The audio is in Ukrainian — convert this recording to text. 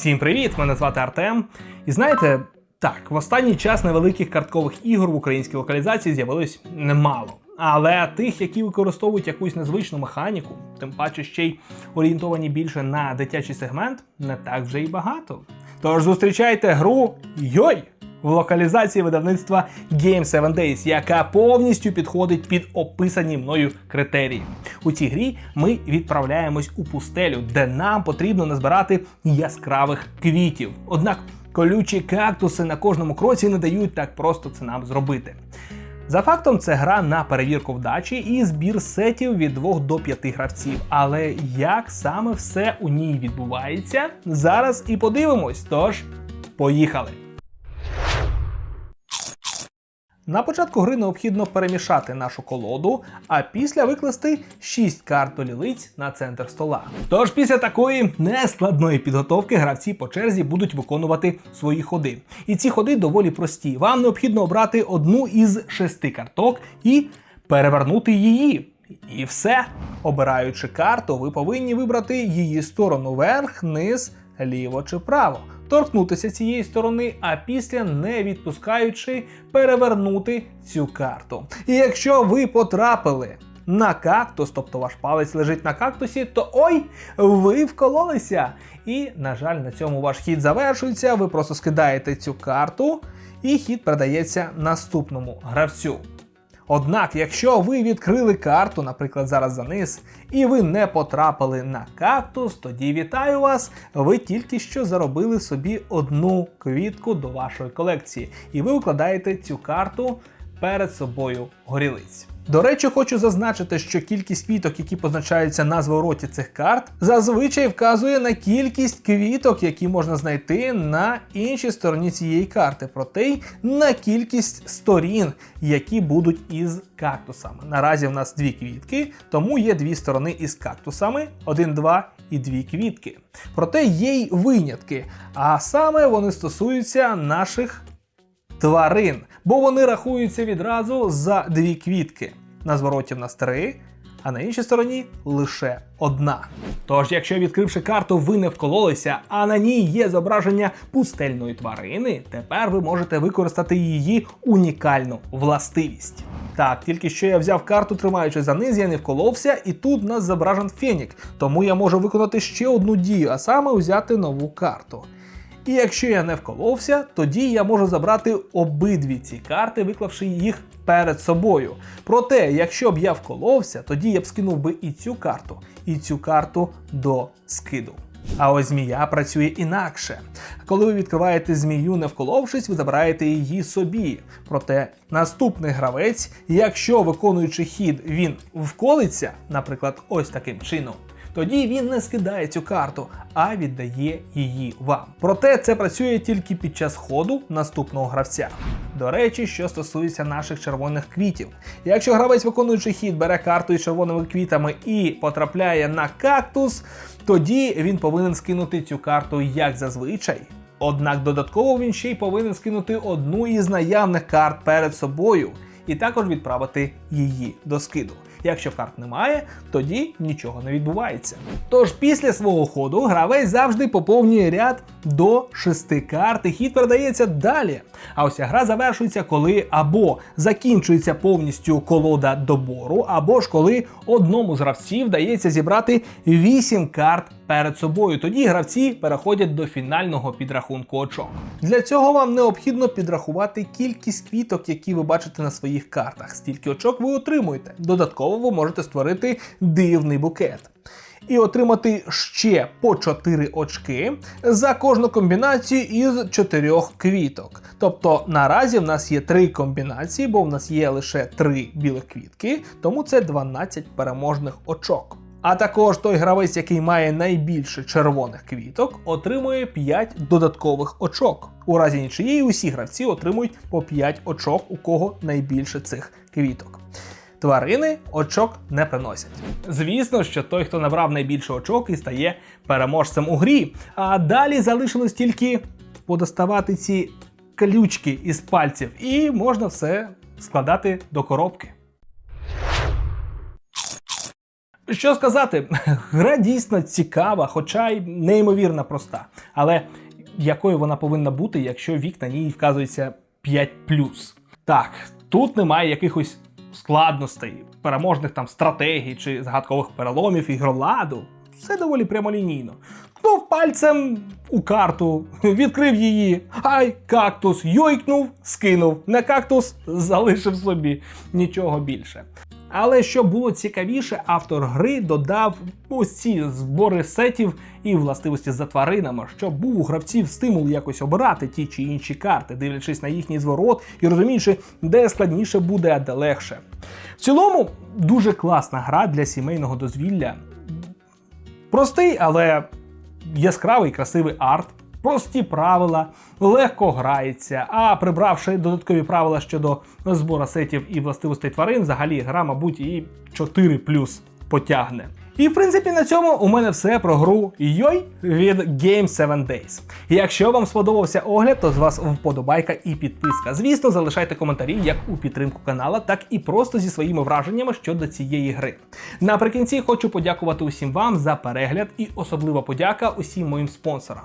Всім привіт! Мене звати Артем. І знаєте, так, в останній час невеликих карткових ігор в українській локалізації з'явилось немало. Але тих, які використовують якусь незвичну механіку, тим паче ще й орієнтовані більше на дитячий сегмент, не так вже й багато. Тож зустрічайте гру Йой! В локалізації видавництва Game 7 Days, яка повністю підходить під описані мною критерії. У цій грі ми відправляємось у пустелю, де нам потрібно назбирати яскравих квітів. Однак колючі кактуси на кожному кроці не дають так просто це нам зробити. За фактом, це гра на перевірку вдачі і збір сетів від 2 до 5 гравців. Але як саме все у ній відбувається, зараз і подивимось. Тож, поїхали! На початку гри необхідно перемішати нашу колоду, а після викласти 6 карт до лілиць на центр стола. Тож після такої нескладної підготовки гравці по черзі будуть виконувати свої ходи. І ці ходи доволі прості. Вам необхідно обрати одну із шести карток і перевернути її. І все. Обираючи карту, ви повинні вибрати її сторону вверх, низ, ліво чи право торкнутися цієї сторони, а після, не відпускаючи, перевернути цю карту. І якщо ви потрапили на кактус, тобто ваш палець лежить на кактусі, то ой, ви вкололися. І, на жаль, на цьому ваш хід завершується. Ви просто скидаєте цю карту, і хід передається наступному гравцю. Однак, якщо ви відкрили карту, наприклад, зараз за низ, і ви не потрапили на кактус, тоді вітаю вас! Ви тільки що заробили собі одну квітку до вашої колекції, і ви укладаєте цю карту перед собою горілиць. До речі, хочу зазначити, що кількість квіток, які позначаються на звороті цих карт, зазвичай вказує на кількість квіток, які можна знайти на іншій стороні цієї карти, проте й на кількість сторін, які будуть із кактусами. Наразі в нас дві квітки, тому є дві сторони із кактусами: один, два і дві квітки. Проте є й винятки, а саме вони стосуються наших тварин, бо вони рахуються відразу за дві квітки. На звороті в нас три, а на іншій стороні лише одна. Тож, якщо відкривши карту, ви не вкололися, а на ній є зображення пустельної тварини, тепер ви можете використати її унікальну властивість. Так, тільки що я взяв карту, тримаючи за низ, я не вколовся, і тут нас зображен фенік, тому я можу виконати ще одну дію, а саме взяти нову карту. І якщо я не вколовся, тоді я можу забрати обидві ці карти, виклавши їх перед собою. Проте, якщо б я вколовся, тоді я б скинув би і цю карту, і цю карту до скиду. А ось змія працює інакше. Коли ви відкриваєте змію, не вколовшись, ви забираєте її собі. Проте наступний гравець, якщо виконуючи хід, він вколиться, наприклад, ось таким чином. Тоді він не скидає цю карту, а віддає її вам. Проте це працює тільки під час ходу наступного гравця. До речі, що стосується наших червоних квітів. Якщо гравець, виконуючи хід, бере карту із червоними квітами і потрапляє на кактус, тоді він повинен скинути цю карту як зазвичай. Однак додатково він ще й повинен скинути одну із наявних карт перед собою і також відправити її до скиду. Якщо карт немає, тоді нічого не відбувається. Тож після свого ходу гравець завжди поповнює ряд до шести карт, і хід передається далі. А ось гра завершується, коли або закінчується повністю колода добору, або ж коли одному з гравців вдається зібрати 8 карт перед собою. Тоді гравці переходять до фінального підрахунку очок. Для цього вам необхідно підрахувати кількість квіток, які ви бачите на своїх картах. Стільки очок ви отримуєте. Додатково ви можете створити дивний букет. І отримати ще по 4 очки за кожну комбінацію із 4 квіток. Тобто наразі в нас є 3 комбінації, бо в нас є лише 3 білих квітки, тому це 12 переможних очок. А також той гравець, який має найбільше червоних квіток, отримує 5 додаткових очок. У разі нічиєї усі гравці отримують по 5 очок, у кого найбільше цих квіток. Тварини очок не приносять. Звісно, що той, хто набрав найбільше очок і стає переможцем у грі. А далі залишилось тільки подоставати ці колючки із пальців, і можна все складати до коробки. Що сказати, гра дійсно цікава, хоча й неймовірно проста. Але якою вона повинна бути, якщо вік на ній вказується 5 Так, тут немає якихось складностей, переможних там стратегій чи загадкових переломів ігроладу. Все доволі прямолінійно. Кнув пальцем у карту, відкрив її, ай, кактус йойкнув, скинув. Не кактус залишив собі нічого більше. Але щоб було цікавіше, автор гри додав ось ці збори сетів і властивості за тваринами, щоб був у гравців стимул якось обирати ті чи інші карти, дивлячись на їхній зворот і розуміючи, де складніше буде, а де легше. В цілому дуже класна гра для сімейного дозвілля. Простий, але яскравий красивий арт, прості правила, легко грається. А прибравши додаткові правила щодо збору сетів і властивостей тварин, взагалі гра, мабуть, і 4 плюс потягне. І в принципі на цьому у мене все про гру Йой від Game 7 Days. Якщо вам сподобався огляд, то з вас вподобайка і підписка. Звісно, залишайте коментарі як у підтримку канала, так і просто зі своїми враженнями щодо цієї гри. Наприкінці хочу подякувати усім вам за перегляд і особлива подяка усім моїм спонсорам.